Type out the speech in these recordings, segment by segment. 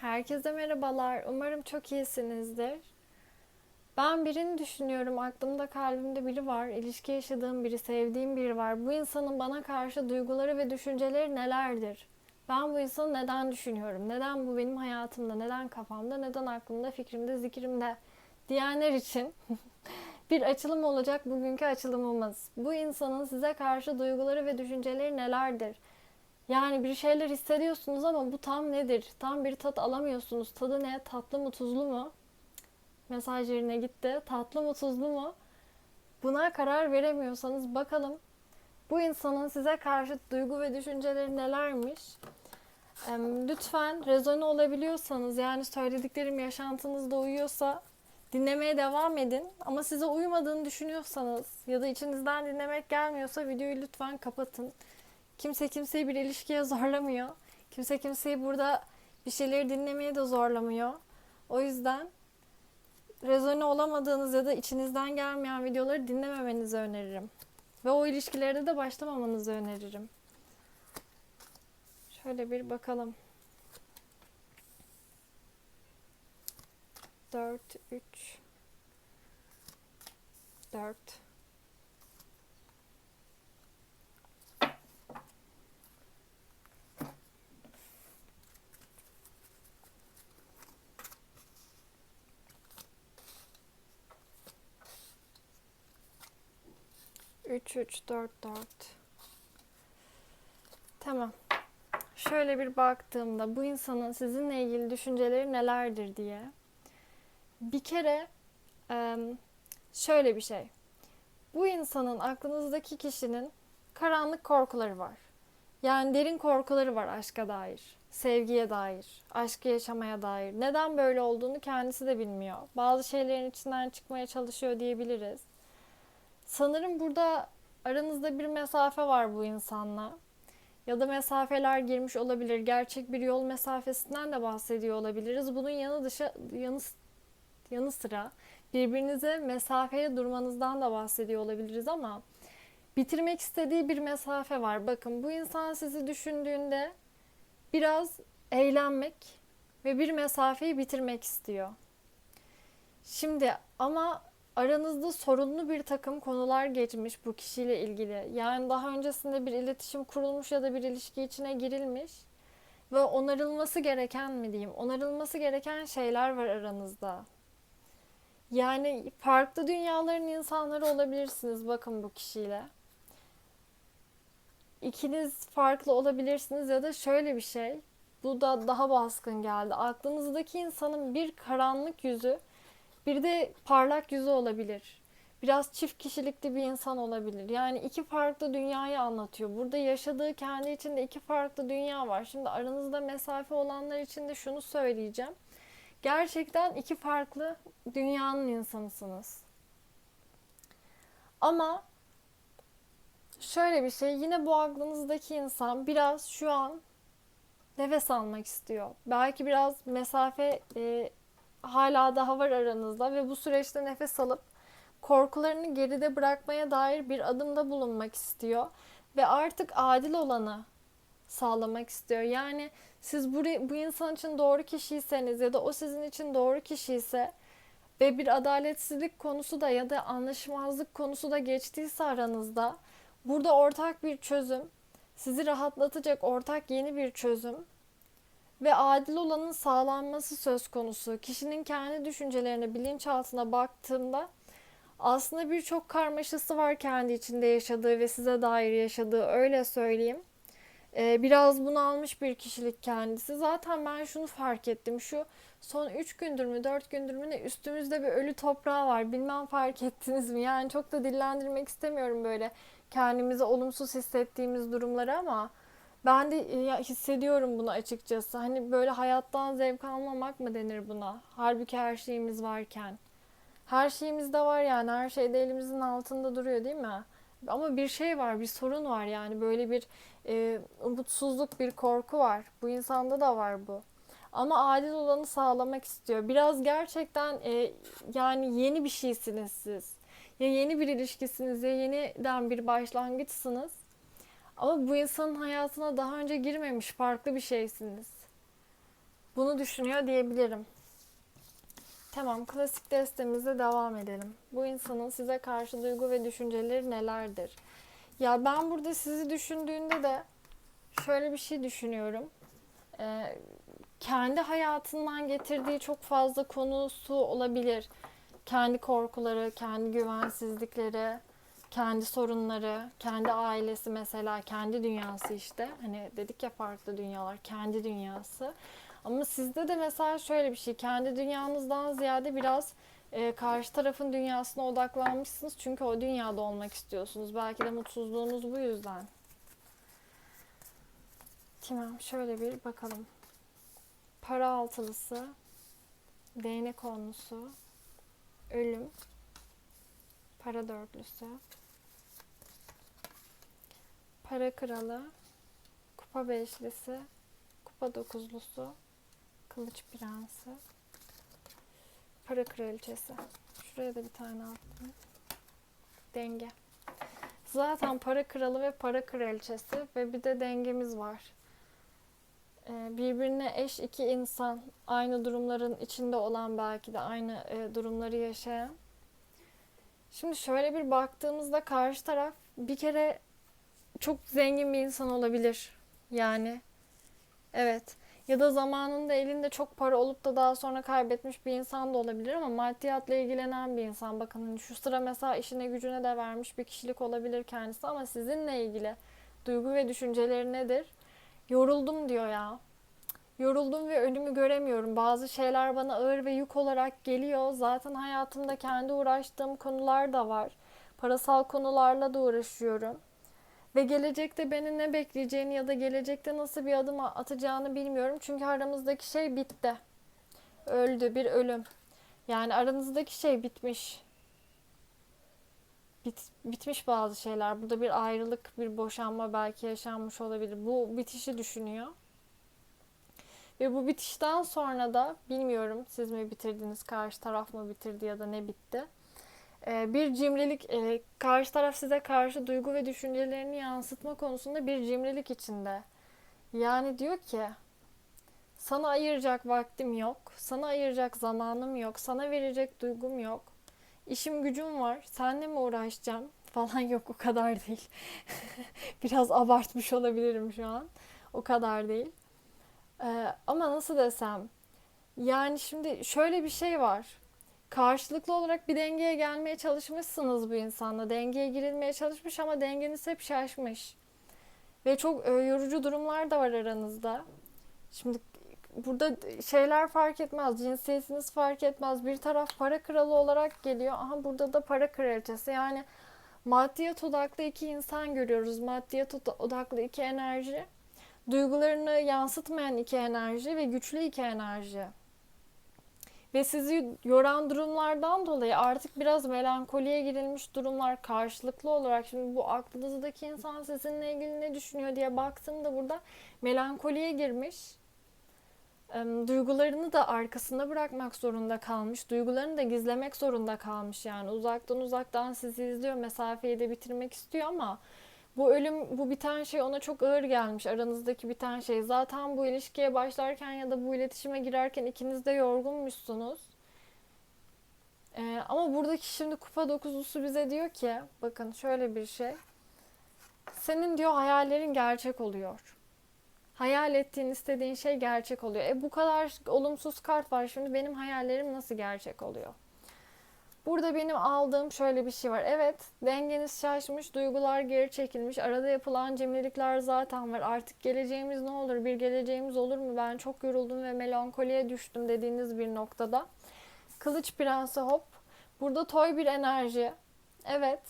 Herkese merhabalar. Umarım çok iyisinizdir. Ben birini düşünüyorum. Aklımda, kalbimde biri var. İlişki yaşadığım biri, sevdiğim biri var. Bu insanın bana karşı duyguları ve düşünceleri nelerdir? Ben bu insanı neden düşünüyorum? Neden bu benim hayatımda? Neden kafamda? Neden aklımda, fikrimde, zikrimde? Diyenler için bir açılım olacak bugünkü açılımımız. Bu insanın size karşı duyguları ve düşünceleri nelerdir? Yani bir şeyler hissediyorsunuz ama bu tam nedir? Tam bir tat alamıyorsunuz. Tadı ne? Tatlı mı, tuzlu mu? Mesaj yerine gitti. Tatlı mı, tuzlu mu? Buna karar veremiyorsanız bakalım bu insanın size karşı duygu ve düşünceleri nelermiş? Lütfen rezone olabiliyorsanız yani söylediklerim yaşantınızda uyuyorsa dinlemeye devam edin. Ama size uymadığını düşünüyorsanız ya da içinizden dinlemek gelmiyorsa videoyu lütfen kapatın. Kimse kimseyi bir ilişkiye zorlamıyor. Kimse kimseyi burada bir şeyleri dinlemeye de zorlamıyor. O yüzden rezone olamadığınız ya da içinizden gelmeyen videoları dinlememenizi öneririm. Ve o ilişkilerde de başlamamanızı öneririm. Şöyle bir bakalım. 4 3 4 3 3 4 4 Tamam. Şöyle bir baktığımda bu insanın sizinle ilgili düşünceleri nelerdir diye. Bir kere şöyle bir şey. Bu insanın aklınızdaki kişinin karanlık korkuları var. Yani derin korkuları var aşka dair, sevgiye dair, aşkı yaşamaya dair. Neden böyle olduğunu kendisi de bilmiyor. Bazı şeylerin içinden çıkmaya çalışıyor diyebiliriz. Sanırım burada aranızda bir mesafe var bu insanla. Ya da mesafeler girmiş olabilir. Gerçek bir yol mesafesinden de bahsediyor olabiliriz. Bunun yanı dışı yanı, yanı sıra birbirinize mesafeye durmanızdan da bahsediyor olabiliriz ama bitirmek istediği bir mesafe var. Bakın bu insan sizi düşündüğünde biraz eğlenmek ve bir mesafeyi bitirmek istiyor. Şimdi ama aranızda sorunlu bir takım konular geçmiş bu kişiyle ilgili. Yani daha öncesinde bir iletişim kurulmuş ya da bir ilişki içine girilmiş ve onarılması gereken mi diyeyim? Onarılması gereken şeyler var aranızda. Yani farklı dünyaların insanları olabilirsiniz bakın bu kişiyle. İkiniz farklı olabilirsiniz ya da şöyle bir şey. Bu da daha baskın geldi. Aklınızdaki insanın bir karanlık yüzü, bir de parlak yüzü olabilir. Biraz çift kişilikli bir insan olabilir. Yani iki farklı dünyayı anlatıyor. Burada yaşadığı kendi içinde iki farklı dünya var. Şimdi aranızda mesafe olanlar için de şunu söyleyeceğim. Gerçekten iki farklı dünyanın insanısınız. Ama şöyle bir şey, yine bu aklınızdaki insan biraz şu an nefes almak istiyor. Belki biraz mesafe e, hala daha var aranızda ve bu süreçte nefes alıp korkularını geride bırakmaya dair bir adımda bulunmak istiyor ve artık adil olanı sağlamak istiyor. Yani siz bu, bu insan için doğru kişiyseniz ya da o sizin için doğru kişiyse ve bir adaletsizlik konusu da ya da anlaşmazlık konusu da geçtiyse aranızda burada ortak bir çözüm, sizi rahatlatacak ortak yeni bir çözüm ve adil olanın sağlanması söz konusu. Kişinin kendi düşüncelerine, bilinçaltına baktığımda aslında birçok karmaşası var kendi içinde yaşadığı ve size dair yaşadığı öyle söyleyeyim. Ee, biraz bunalmış bir kişilik kendisi. Zaten ben şunu fark ettim. Şu son 3 gündür mü 4 gündür mü ne üstümüzde bir ölü toprağı var. Bilmem fark ettiniz mi? Yani çok da dillendirmek istemiyorum böyle kendimizi olumsuz hissettiğimiz durumları ama ben de ya, hissediyorum bunu açıkçası. Hani böyle hayattan zevk almamak mı denir buna? Halbuki her şeyimiz varken. Her şeyimiz de var yani her şey de elimizin altında duruyor değil mi? Ama bir şey var, bir sorun var yani böyle bir e, umutsuzluk, bir korku var. Bu insanda da var bu. Ama adil olanı sağlamak istiyor. Biraz gerçekten e, yani yeni bir şeysiniz siz. Ya yeni bir ilişkisiniz ya yeniden bir başlangıçsınız. Ama bu insanın hayatına daha önce girmemiş farklı bir şeysiniz. bunu düşünüyor diyebilirim. Tamam, klasik destemize devam edelim. Bu insanın size karşı duygu ve düşünceleri nelerdir? Ya ben burada sizi düşündüğünde de şöyle bir şey düşünüyorum. Ee, kendi hayatından getirdiği çok fazla konusu olabilir. Kendi korkuları, kendi güvensizlikleri, kendi sorunları, kendi ailesi mesela, kendi dünyası işte. Hani dedik ya farklı dünyalar, kendi dünyası. Ama sizde de mesela şöyle bir şey, kendi dünyanızdan ziyade biraz e, karşı tarafın dünyasına odaklanmışsınız. Çünkü o dünyada olmak istiyorsunuz. Belki de mutsuzluğunuz bu yüzden. Tamam, şöyle bir bakalım. Para altılısı, değnek onlusu, ölüm, para dörtlüsü, para kralı, kupa beşlisi, kupa dokuzlusu, kılıç prensi, para kraliçesi. Şuraya da bir tane attım. Denge. Zaten para kralı ve para kraliçesi ve bir de dengemiz var. Ee, birbirine eş iki insan aynı durumların içinde olan belki de aynı e, durumları yaşayan. Şimdi şöyle bir baktığımızda karşı taraf bir kere çok zengin bir insan olabilir. Yani evet ya da zamanında elinde çok para olup da daha sonra kaybetmiş bir insan da olabilir ama maddiyatla ilgilenen bir insan. Bakın hani şu sıra mesela işine gücüne de vermiş bir kişilik olabilir kendisi ama sizinle ilgili duygu ve düşünceleri nedir? Yoruldum diyor ya. Yoruldum ve önümü göremiyorum. Bazı şeyler bana ağır ve yük olarak geliyor. Zaten hayatımda kendi uğraştığım konular da var. Parasal konularla da uğraşıyorum. Ve gelecekte beni ne bekleyeceğini ya da gelecekte nasıl bir adım atacağını bilmiyorum. Çünkü aramızdaki şey bitti. Öldü, bir ölüm. Yani aranızdaki şey bitmiş. Bit, bitmiş bazı şeyler. Burada bir ayrılık, bir boşanma belki yaşanmış olabilir. Bu bitişi düşünüyor. Ve bu bitişten sonra da bilmiyorum siz mi bitirdiniz, karşı taraf mı bitirdi ya da ne bitti. Ee, bir cimrilik, e, karşı taraf size karşı duygu ve düşüncelerini yansıtma konusunda bir cimrilik içinde. Yani diyor ki, sana ayıracak vaktim yok, sana ayıracak zamanım yok, sana verecek duygum yok. İşim gücüm var, senle mi uğraşacağım falan yok o kadar değil. Biraz abartmış olabilirim şu an. O kadar değil. Ee, ama nasıl desem, yani şimdi şöyle bir şey var. Karşılıklı olarak bir dengeye gelmeye çalışmışsınız bu insanla. Dengeye girilmeye çalışmış ama dengeniz hep şaşmış. Ve çok e, yorucu durumlar da var aranızda. Şimdi burada şeyler fark etmez, cinsiyetiniz fark etmez. Bir taraf para kralı olarak geliyor. Aha burada da para kraliçesi. Yani maddiyat odaklı iki insan görüyoruz. Maddiyat odaklı iki enerji. Duygularını yansıtmayan iki enerji ve güçlü iki enerji. Ve sizi yoran durumlardan dolayı artık biraz melankoliye girilmiş durumlar karşılıklı olarak. Şimdi bu aklınızdaki insan sizinle ilgili ne düşünüyor diye baktığımda burada melankoliye girmiş. Duygularını da arkasında bırakmak zorunda kalmış. Duygularını da gizlemek zorunda kalmış yani. Uzaktan uzaktan sizi izliyor, mesafeyi de bitirmek istiyor ama bu ölüm, bu biten şey ona çok ağır gelmiş. Aranızdaki biten şey. Zaten bu ilişkiye başlarken ya da bu iletişime girerken ikiniz de yorgunmuşsunuz. Ee, ama buradaki şimdi kupa dokuzlusu bize diyor ki, bakın şöyle bir şey. Senin diyor hayallerin gerçek oluyor. Hayal ettiğin, istediğin şey gerçek oluyor. E bu kadar olumsuz kart var. Şimdi benim hayallerim nasıl gerçek oluyor? Burada benim aldığım şöyle bir şey var. Evet, dengeniz şaşmış, duygular geri çekilmiş. Arada yapılan cimrilikler zaten var. Artık geleceğimiz ne olur? Bir geleceğimiz olur mu? Ben çok yoruldum ve melankoliye düştüm dediğiniz bir noktada. Kılıç Prensi hop. Burada toy bir enerji. Evet.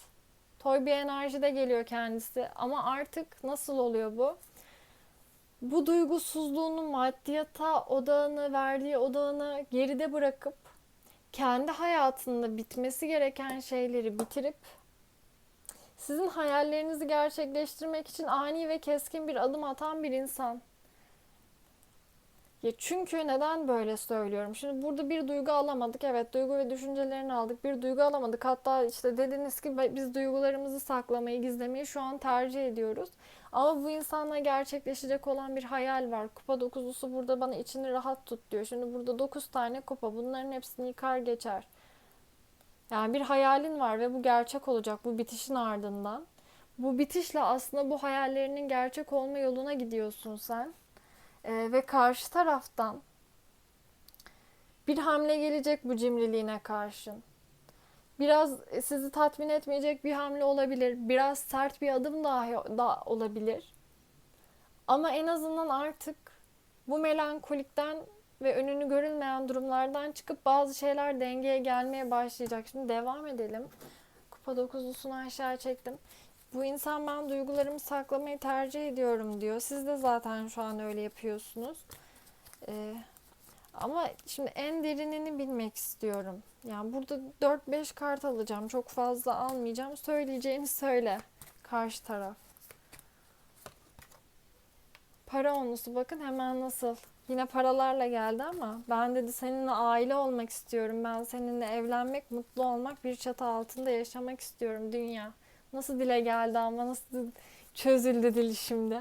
Toy bir enerji de geliyor kendisi. Ama artık nasıl oluyor bu? Bu duygusuzluğunu maddiyata odağını, verdiği odağını geride bırakıp kendi hayatında bitmesi gereken şeyleri bitirip sizin hayallerinizi gerçekleştirmek için ani ve keskin bir adım atan bir insan. Ya çünkü neden böyle söylüyorum? Şimdi burada bir duygu alamadık. Evet duygu ve düşüncelerini aldık. Bir duygu alamadık. Hatta işte dediniz ki biz duygularımızı saklamayı, gizlemeyi şu an tercih ediyoruz. Ama bu insanla gerçekleşecek olan bir hayal var. Kupa dokuzlusu burada bana içini rahat tut diyor. Şimdi burada dokuz tane kupa. Bunların hepsini yıkar geçer. Yani bir hayalin var ve bu gerçek olacak bu bitişin ardından. Bu bitişle aslında bu hayallerinin gerçek olma yoluna gidiyorsun sen. Ee, ve karşı taraftan bir hamle gelecek bu cimriliğine karşın. Biraz sizi tatmin etmeyecek bir hamle olabilir. Biraz sert bir adım dahi da olabilir. Ama en azından artık bu melankolikten ve önünü görülmeyen durumlardan çıkıp bazı şeyler dengeye gelmeye başlayacak. Şimdi devam edelim. Kupa dokuzlusunu aşağı çektim. Bu insan ben duygularımı saklamayı tercih ediyorum diyor. Siz de zaten şu an öyle yapıyorsunuz. Ee, ama şimdi en derinini bilmek istiyorum. Yani burada 4-5 kart alacağım. Çok fazla almayacağım. Söyleyeceğini söyle. Karşı taraf. Para onusu bakın hemen nasıl. Yine paralarla geldi ama ben dedi seninle aile olmak istiyorum. Ben seninle evlenmek, mutlu olmak, bir çatı altında yaşamak istiyorum dünya. Nasıl dile geldi ama nasıl çözüldü dil şimdi.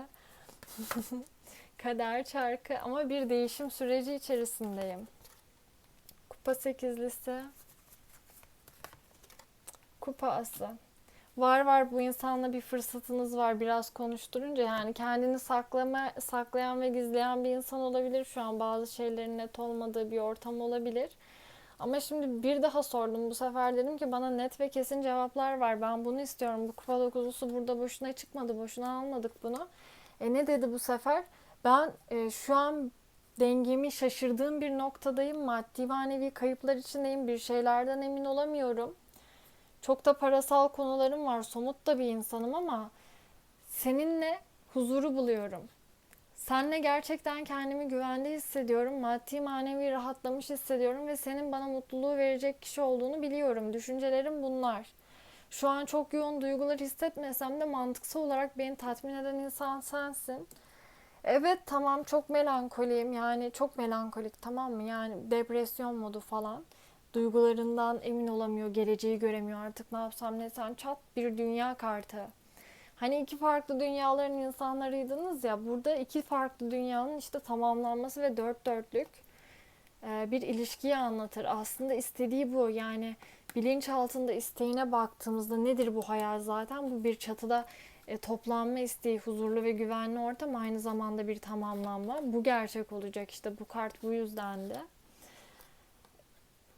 Kader çarkı ama bir değişim süreci içerisindeyim. Kupa sekizlisi. Kupa ası. Var var bu insanla bir fırsatınız var biraz konuşturunca yani kendini saklama, saklayan ve gizleyen bir insan olabilir şu an bazı şeylerin net olmadığı bir ortam olabilir. Ama şimdi bir daha sordum bu sefer dedim ki bana net ve kesin cevaplar var ben bunu istiyorum bu kupa dokuzlusu burada boşuna çıkmadı boşuna almadık bunu. E ne dedi bu sefer? Ben e, şu an dengemi şaşırdığım bir noktadayım. Maddi manevi kayıplar içindeyim. Bir şeylerden emin olamıyorum. Çok da parasal konularım var. Somut da bir insanım ama seninle huzuru buluyorum. Seninle gerçekten kendimi güvende hissediyorum. Maddi manevi rahatlamış hissediyorum ve senin bana mutluluğu verecek kişi olduğunu biliyorum. Düşüncelerim bunlar. Şu an çok yoğun duygular hissetmesem de mantıksal olarak beni tatmin eden insan sensin. Evet tamam çok melankoliyim yani çok melankolik tamam mı yani depresyon modu falan duygularından emin olamıyor geleceği göremiyor artık ne yapsam ne sen çat bir dünya kartı hani iki farklı dünyaların insanlarıydınız ya burada iki farklı dünyanın işte tamamlanması ve dört dörtlük e, bir ilişkiyi anlatır aslında istediği bu yani bilinç altında isteğine baktığımızda nedir bu hayal zaten bu bir çatıda e, toplanma isteği, huzurlu ve güvenli ortam aynı zamanda bir tamamlanma. Bu gerçek olacak işte bu kart bu yüzden de.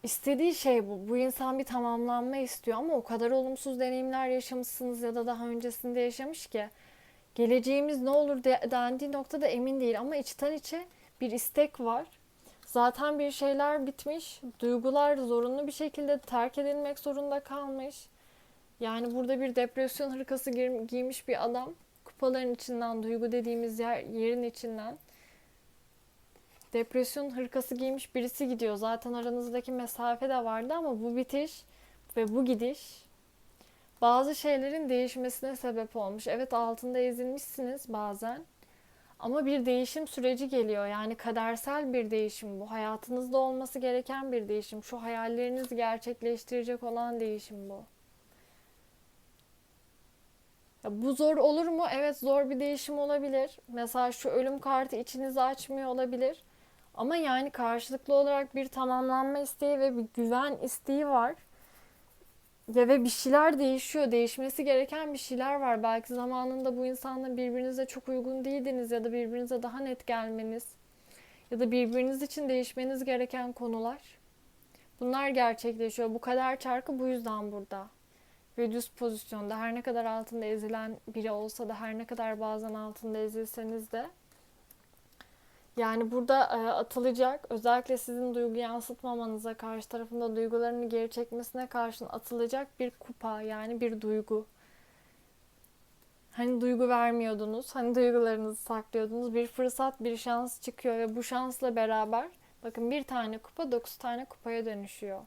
İstediği şey bu. Bu insan bir tamamlanma istiyor ama o kadar olumsuz deneyimler yaşamışsınız ya da daha öncesinde yaşamış ki geleceğimiz ne olur de, dendiği noktada emin değil ama içten içe bir istek var. Zaten bir şeyler bitmiş, duygular zorunlu bir şekilde terk edilmek zorunda kalmış. Yani burada bir depresyon hırkası giymiş bir adam kupaların içinden, duygu dediğimiz yer, yerin içinden depresyon hırkası giymiş birisi gidiyor. Zaten aranızdaki mesafe de vardı ama bu bitiş ve bu gidiş bazı şeylerin değişmesine sebep olmuş. Evet altında ezilmişsiniz bazen. Ama bir değişim süreci geliyor. Yani kadersel bir değişim bu. Hayatınızda olması gereken bir değişim. Şu hayallerinizi gerçekleştirecek olan değişim bu. Ya bu zor olur mu? Evet zor bir değişim olabilir. Mesela şu ölüm kartı içinizi açmıyor olabilir. Ama yani karşılıklı olarak bir tamamlanma isteği ve bir güven isteği var. Ve, ve bir şeyler değişiyor. Değişmesi gereken bir şeyler var. Belki zamanında bu insanla birbirinize çok uygun değildiniz ya da birbirinize daha net gelmeniz ya da birbiriniz için değişmeniz gereken konular. Bunlar gerçekleşiyor. Bu kadar çarkı bu yüzden burada ve düz pozisyonda her ne kadar altında ezilen biri olsa da her ne kadar bazen altında ezilseniz de yani burada e, atılacak özellikle sizin duygu yansıtmamanıza karşı tarafında duygularını geri çekmesine karşın atılacak bir kupa yani bir duygu. Hani duygu vermiyordunuz, hani duygularınızı saklıyordunuz. Bir fırsat, bir şans çıkıyor ve bu şansla beraber bakın bir tane kupa dokuz tane kupaya dönüşüyor.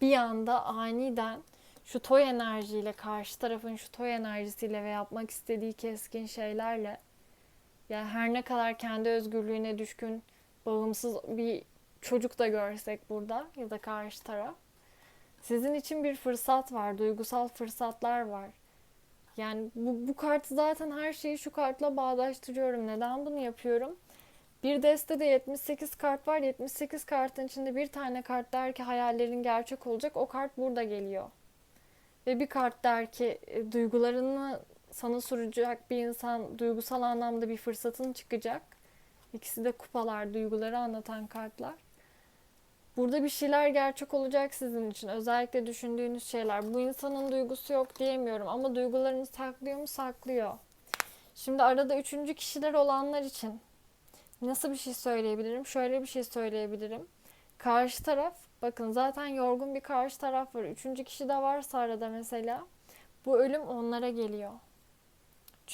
Bir anda aniden şu toy enerjiyle karşı tarafın şu toy enerjisiyle ve yapmak istediği keskin şeylerle yani her ne kadar kendi özgürlüğüne düşkün bağımsız bir çocuk da görsek burada ya da karşı taraf sizin için bir fırsat var, duygusal fırsatlar var. Yani bu, bu kartı zaten her şeyi şu kartla bağdaştırıyorum. Neden bunu yapıyorum? Bir destede 78 kart var. 78 kartın içinde bir tane kart der ki hayallerin gerçek olacak. O kart burada geliyor. Ve bir kart der ki e, duygularını sana soracak bir insan duygusal anlamda bir fırsatın çıkacak. İkisi de kupalar, duyguları anlatan kartlar. Burada bir şeyler gerçek olacak sizin için. Özellikle düşündüğünüz şeyler. Bu insanın duygusu yok diyemiyorum ama duygularını saklıyor mu? Saklıyor. Şimdi arada üçüncü kişiler olanlar için nasıl bir şey söyleyebilirim? Şöyle bir şey söyleyebilirim. Karşı taraf, bakın zaten yorgun bir karşı taraf var. Üçüncü kişi de varsa arada mesela bu ölüm onlara geliyor.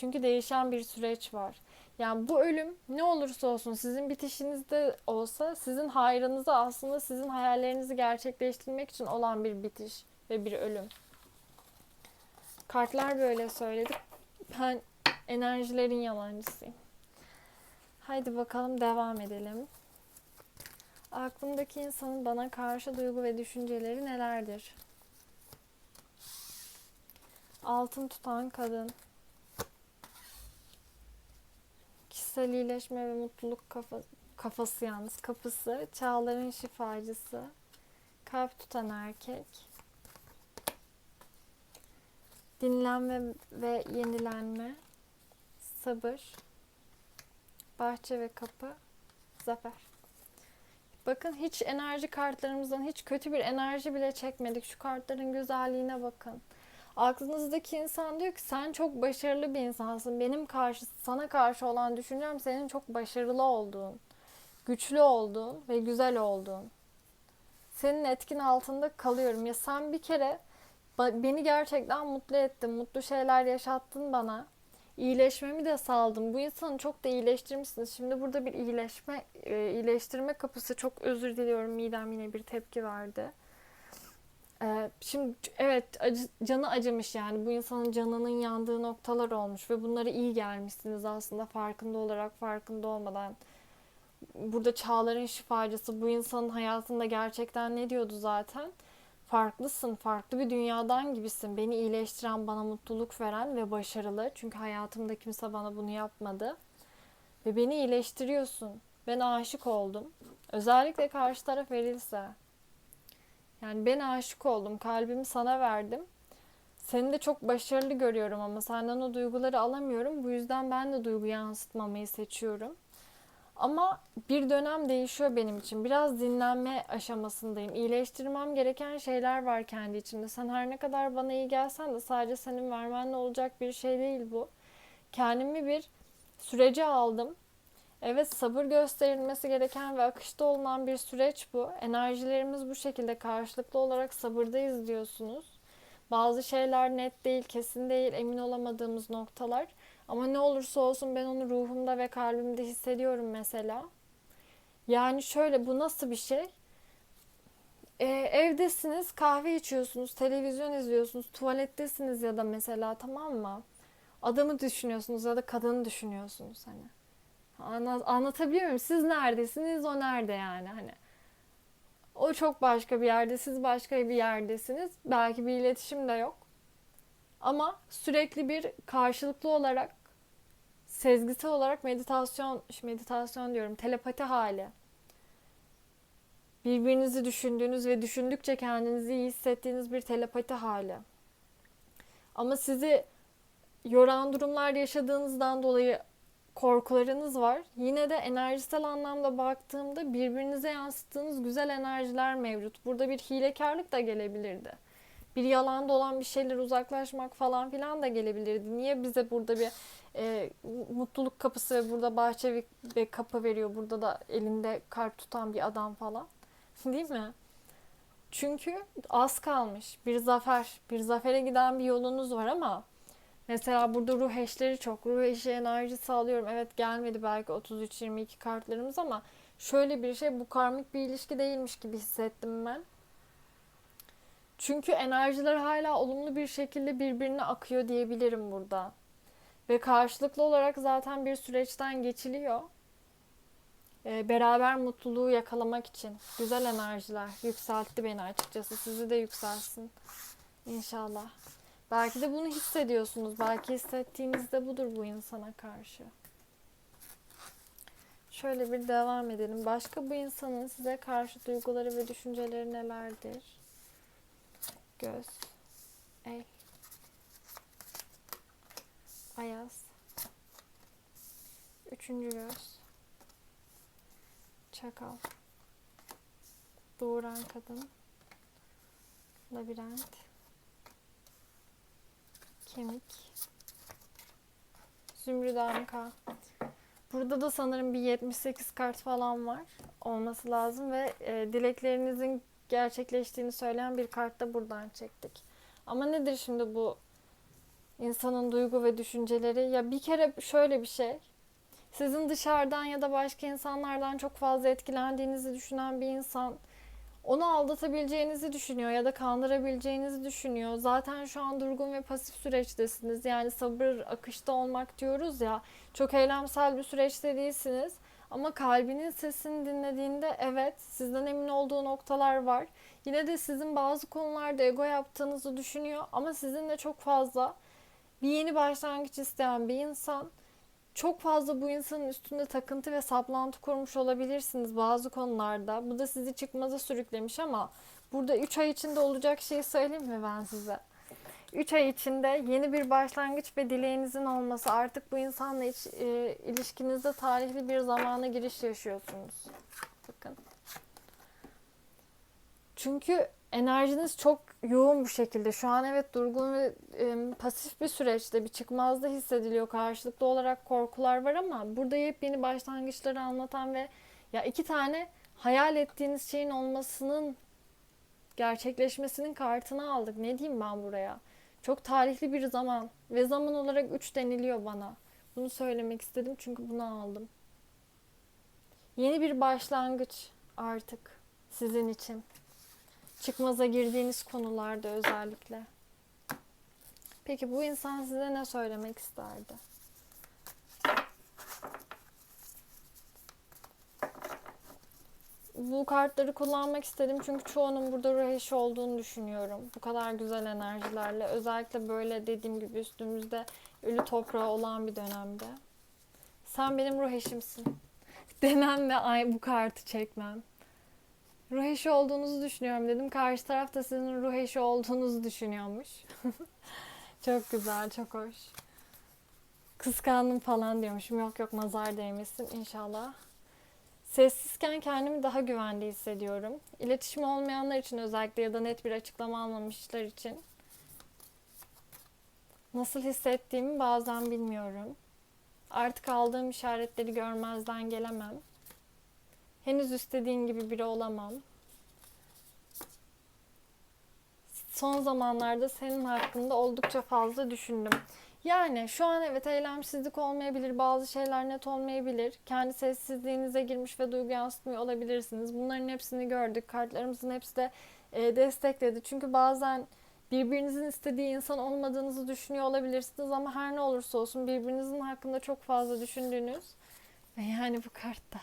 Çünkü değişen bir süreç var. Yani bu ölüm ne olursa olsun sizin bitişinizde olsa sizin hayrınıza aslında sizin hayallerinizi gerçekleştirmek için olan bir bitiş ve bir ölüm. Kartlar böyle söyledi. Ben enerjilerin yalancısıyım. Haydi bakalım devam edelim. Aklımdaki insanın bana karşı duygu ve düşünceleri nelerdir? Altın tutan kadın. Kişisel iyileşme ve mutluluk kafa, kafası yalnız kapısı. Çağların şifacısı. Kalp tutan erkek. Dinlenme ve yenilenme. Sabır. Bahçe ve kapı. Zafer. Bakın hiç enerji kartlarımızdan hiç kötü bir enerji bile çekmedik. Şu kartların güzelliğine bakın. Aklınızdaki insan diyor ki sen çok başarılı bir insansın. Benim karşı sana karşı olan düşüncem senin çok başarılı olduğun, güçlü olduğun ve güzel olduğun. Senin etkin altında kalıyorum. Ya sen bir kere beni gerçekten mutlu ettin. Mutlu şeyler yaşattın bana. İyileşmemi de sağladın. Bu insanı çok da iyileştirmişsiniz. Şimdi burada bir iyileşme, e, iyileştirme kapısı. Çok özür diliyorum. Midem yine bir tepki verdi şimdi evet acı, canı acımış yani bu insanın canının yandığı noktalar olmuş ve bunları iyi gelmişsiniz aslında farkında olarak farkında olmadan. Burada çağların şifacısı bu insanın hayatında gerçekten ne diyordu zaten? Farklısın, farklı bir dünyadan gibisin. Beni iyileştiren, bana mutluluk veren ve başarılı. Çünkü hayatımda kimse bana bunu yapmadı. Ve beni iyileştiriyorsun. Ben aşık oldum. Özellikle karşı taraf verilse. Yani ben aşık oldum. Kalbimi sana verdim. Seni de çok başarılı görüyorum ama senden o duyguları alamıyorum. Bu yüzden ben de duygu yansıtmamayı seçiyorum. Ama bir dönem değişiyor benim için. Biraz dinlenme aşamasındayım. İyileştirmem gereken şeyler var kendi içimde. Sen her ne kadar bana iyi gelsen de sadece senin vermenle olacak bir şey değil bu. Kendimi bir sürece aldım. Evet sabır gösterilmesi gereken ve akışta olunan bir süreç bu. Enerjilerimiz bu şekilde karşılıklı olarak sabırdayız diyorsunuz. Bazı şeyler net değil, kesin değil, emin olamadığımız noktalar. Ama ne olursa olsun ben onu ruhumda ve kalbimde hissediyorum mesela. Yani şöyle bu nasıl bir şey? Ee, evdesiniz, kahve içiyorsunuz, televizyon izliyorsunuz, tuvalettesiniz ya da mesela tamam mı? Adamı düşünüyorsunuz ya da kadını düşünüyorsunuz hani. Anlatabiliyor muyum? Siz neredesiniz, o nerede yani hani. O çok başka bir yerde, siz başka bir yerdesiniz. Belki bir iletişim de yok. Ama sürekli bir karşılıklı olarak sezgisel olarak meditasyon, meditasyon diyorum, telepati hali. Birbirinizi düşündüğünüz ve düşündükçe kendinizi iyi hissettiğiniz bir telepati hali. Ama sizi yoran durumlar yaşadığınızdan dolayı korkularınız var. Yine de enerjisel anlamda baktığımda birbirinize yansıttığınız güzel enerjiler mevcut. Burada bir hilekarlık da gelebilirdi. Bir yalan dolan bir şeyler uzaklaşmak falan filan da gelebilirdi. Niye bize burada bir e, mutluluk kapısı ve burada bahçe ve kapı veriyor. Burada da elinde kart tutan bir adam falan. Değil mi? Çünkü az kalmış. Bir zafer, bir zafere giden bir yolunuz var ama Mesela burada ruh eşleri çok. Ruh eşi enerji sağlıyorum. Evet gelmedi belki 33-22 kartlarımız ama şöyle bir şey bu karmik bir ilişki değilmiş gibi hissettim ben. Çünkü enerjiler hala olumlu bir şekilde birbirine akıyor diyebilirim burada. Ve karşılıklı olarak zaten bir süreçten geçiliyor. Ee, beraber mutluluğu yakalamak için. Güzel enerjiler yükseltti beni açıkçası. Sizi de yükselsin. İnşallah. Belki de bunu hissediyorsunuz. Belki hissettiğiniz de budur bu insana karşı. Şöyle bir devam edelim. Başka bu insanın size karşı duyguları ve düşünceleri nelerdir? Göz, el, ayaz, üçüncü göz, çakal, doğuran kadın, labirent, kemik, zümrüt anka. Burada da sanırım bir 78 kart falan var olması lazım ve e, dileklerinizin gerçekleştiğini söyleyen bir kart da buradan çektik. Ama nedir şimdi bu insanın duygu ve düşünceleri? Ya bir kere şöyle bir şey. Sizin dışarıdan ya da başka insanlardan çok fazla etkilendiğinizi düşünen bir insan onu aldatabileceğinizi düşünüyor ya da kandırabileceğinizi düşünüyor. Zaten şu an durgun ve pasif süreçtesiniz. Yani sabır akışta olmak diyoruz ya. Çok eylemsel bir süreçte değilsiniz. Ama kalbinin sesini dinlediğinde evet sizden emin olduğu noktalar var. Yine de sizin bazı konularda ego yaptığınızı düşünüyor ama sizin de çok fazla bir yeni başlangıç isteyen bir insan. Çok fazla bu insanın üstünde takıntı ve saplantı kurmuş olabilirsiniz bazı konularda. Bu da sizi çıkmaza sürüklemiş ama burada 3 ay içinde olacak şeyi söyleyeyim mi ben size? 3 ay içinde yeni bir başlangıç ve dileğinizin olması artık bu insanla iç, e, ilişkinizde tarihli bir zamana giriş yaşıyorsunuz. Bakın. Çünkü enerjiniz çok yoğun bir şekilde. Şu an evet durgun ve e, pasif bir süreçte bir çıkmazda hissediliyor. Karşılıklı olarak korkular var ama burada yepyeni başlangıçları anlatan ve ya iki tane hayal ettiğiniz şeyin olmasının gerçekleşmesinin kartını aldık. Ne diyeyim ben buraya? Çok tarihli bir zaman ve zaman olarak 3 deniliyor bana. Bunu söylemek istedim çünkü bunu aldım. Yeni bir başlangıç artık sizin için. Çıkmaza girdiğiniz konularda özellikle. Peki bu insan size ne söylemek isterdi? Bu kartları kullanmak istedim çünkü çoğunun burada ruh eşi olduğunu düşünüyorum. Bu kadar güzel enerjilerle. Özellikle böyle dediğim gibi üstümüzde ölü toprağı olan bir dönemde. Sen benim ruh eşimsin. Demem ve ay bu kartı çekmem. Ruh eşi olduğunuzu düşünüyorum dedim. Karşı taraf da sizin ruh eşi olduğunuzu düşünüyormuş. çok güzel, çok hoş. Kıskandım falan diyormuşum. Yok yok nazar değmesin inşallah. Sessizken kendimi daha güvende hissediyorum. İletişim olmayanlar için özellikle ya da net bir açıklama almamışlar için nasıl hissettiğimi bazen bilmiyorum. Artık aldığım işaretleri görmezden gelemem. Henüz istediğin gibi biri olamam. Son zamanlarda senin hakkında oldukça fazla düşündüm. Yani şu an evet eylemsizlik olmayabilir, bazı şeyler net olmayabilir. Kendi sessizliğinize girmiş ve duygu yansıtmıyor olabilirsiniz. Bunların hepsini gördük. Kartlarımızın hepsi de e, destekledi. Çünkü bazen birbirinizin istediği insan olmadığınızı düşünüyor olabilirsiniz ama her ne olursa olsun birbirinizin hakkında çok fazla düşündüğünüz ve yani bu kartta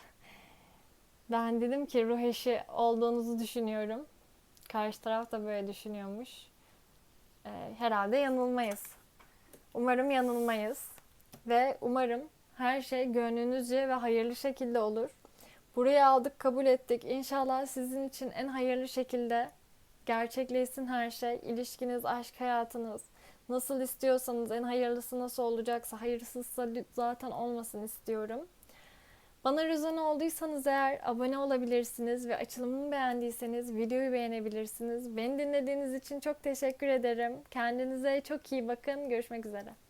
ben dedim ki ruh eşi olduğunuzu düşünüyorum. Karşı taraf da böyle düşünüyormuş. Ee, herhalde yanılmayız. Umarım yanılmayız. Ve umarım her şey gönlünüzce ve hayırlı şekilde olur. Burayı aldık, kabul ettik. İnşallah sizin için en hayırlı şekilde gerçekleşsin her şey. İlişkiniz, aşk hayatınız. Nasıl istiyorsanız, en hayırlısı nasıl olacaksa, hayırsızsa zaten olmasın istiyorum. Bana rezone olduysanız eğer abone olabilirsiniz ve açılımımı beğendiyseniz videoyu beğenebilirsiniz. Beni dinlediğiniz için çok teşekkür ederim. Kendinize çok iyi bakın. Görüşmek üzere.